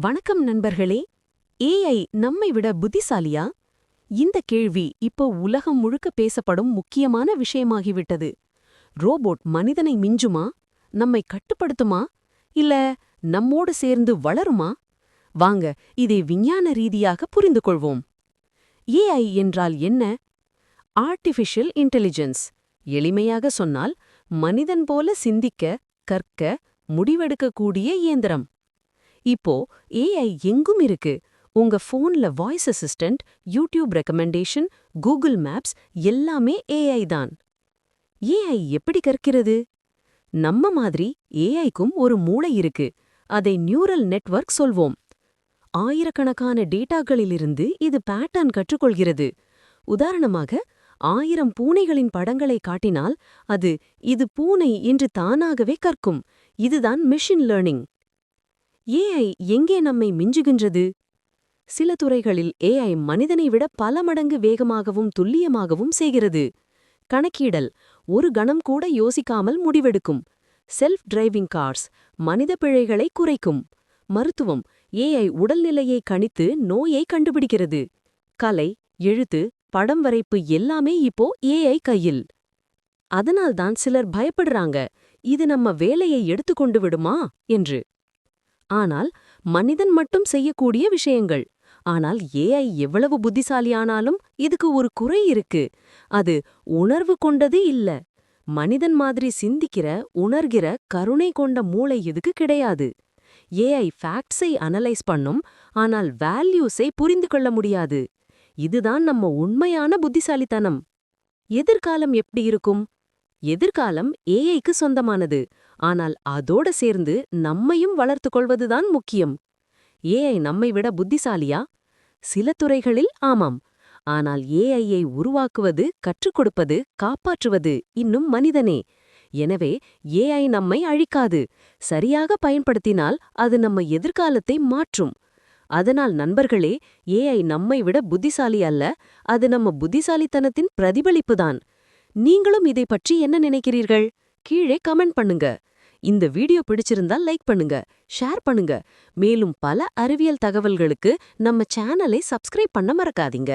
வணக்கம் நண்பர்களே. ஏஐ நம்மை விட புத்திசாலியா? இந்த கேள்வி இப்போ உலகம் முழுக்க பேசப்படும் முக்கியமான விஷயமாகிவிட்டது. ரோபோட் மனிதனை மிஞ்சுமா? நம்மை கட்டுப்படுத்துமா? இல்ல நம்மோடு சேர்ந்து வளருமா? வாங்க இதை விஞ்ஞான ரீதியாக புரிந்து கொள்வோம் ஏஐ என்றால் என்ன? ஆர்டிஃபிஷியல் இன்டெலிஜென்ஸ் எளிமையாக சொன்னால் மனிதன் போல சிந்திக்க கற்க முடிவெடுக்கக்கூடிய இயந்திரம். இப்போ ஏஐ எங்கும் இருக்கு? உங்க ஃபோன்ல voice assistant YouTube recommendation Google Maps எல்லாமே ஏஐ தான். ஏஐ எப்படி கற்கிறது? நம்ம மாதிரி ஏஐக்கும் ஒரு மூளை இருக்கு. அதை நியூரல் நெட்வொர்க் சொல்வோம். ஆயிரக்கணக்கான டேட்டாக்களிலிருந்து இது பேட்டர்ன் கற்றுக்கொள்கிறது. உதாரணமாக ஆயிரம் பூனைகளின் படங்களை காட்டினால் அது இது பூனை என்று தானாகவே கற்கும். இதுதான் மிஷின் லேர்னிங் ஏஐ எங்கே நம்மை மிஞ்சுகின்றது? சில துறைகளில் ஏஐ மனிதனை விட பல மடங்கு வேகமாகவும் துல்லியமாகவும் செய்கிறது. கணக்கீடல் ஒரு கணம் கூட யோசிக்காமல் முடிவெடுக்கும். செல்ஃப் டிரைவிங் கார்ஸ் மனித பிழைகளை குறைக்கும். மருத்துவம் ஏஐ உடல்நிலையை கணித்து நோயை கண்டுபிடிக்கிறது. கலை எழுத்து படம் வரைப்பு எல்லாமே இப்போ ஏஐ கையில். அதனால்தான் சிலர் பயப்படுறாங்க இது நம்ம வேலையை எடுத்துக்கொண்டு விடுமா? என்று. ஆனால் மனிதன் மட்டும் செய்யக்கூடிய விஷயங்கள். ஆனால் ஏஐ எவ்வளவு புத்திசாலியானாலும் இதுக்கு ஒரு குறை இருக்கு. அது உணர்வு கொண்டது இல்ல. மனிதன் மாதிரி சிந்திக்கிற உணர்கிற கருணை கொண்ட மூளை இதுக்கு கிடையாது. ஏஐ ஃபேக்ட்ஸை அனலைஸ் பண்ணும் ஆனால் வேல்யூஸை புரிந்து கொள்ள முடியாது. இதுதான் நம்ம உண்மையான புத்திசாலித்தனம். எதிர்காலம் எப்படி இருக்கும்? எதிர்காலம் ஏஐக்கு சொந்தமானது. ஆனால் அதோட சேர்ந்து நம்மையும் வளர்த்து கொள்வதுதான் முக்கியம். ஏஐ நம்மை விட புத்திசாலியா? சில துறைகளில் ஆமாம். ஆனால் ஏஐயை உருவாக்குவது கற்றுக் கொடுப்பது காப்பாற்றுவது இன்னும் மனிதனே. எனவே ஏஐ நம்மை அழிக்காது. சரியாக பயன்படுத்தினால் அது நம்ம எதிர்காலத்தை மாற்றும். அதனால் நண்பர்களே ஏஐ நம்மை விட புத்திசாலி அல்ல அது நம்ம புத்திசாலித்தனத்தின் பிரதிபலிப்புதான் நீங்களும் இதை பற்றி என்ன நினைக்கிறீர்கள்? கீழே கமெண்ட் பண்ணுங்க. இந்த வீடியோ பிடிச்சிருந்தா லைக் பண்ணுங்க ஷேர் பண்ணுங்க. மேலும் பல அறிவியல் தகவல்களுக்கு நம்ம சேனலை சப்ஸ்கிரைப் பண்ண மறக்காதீங்க.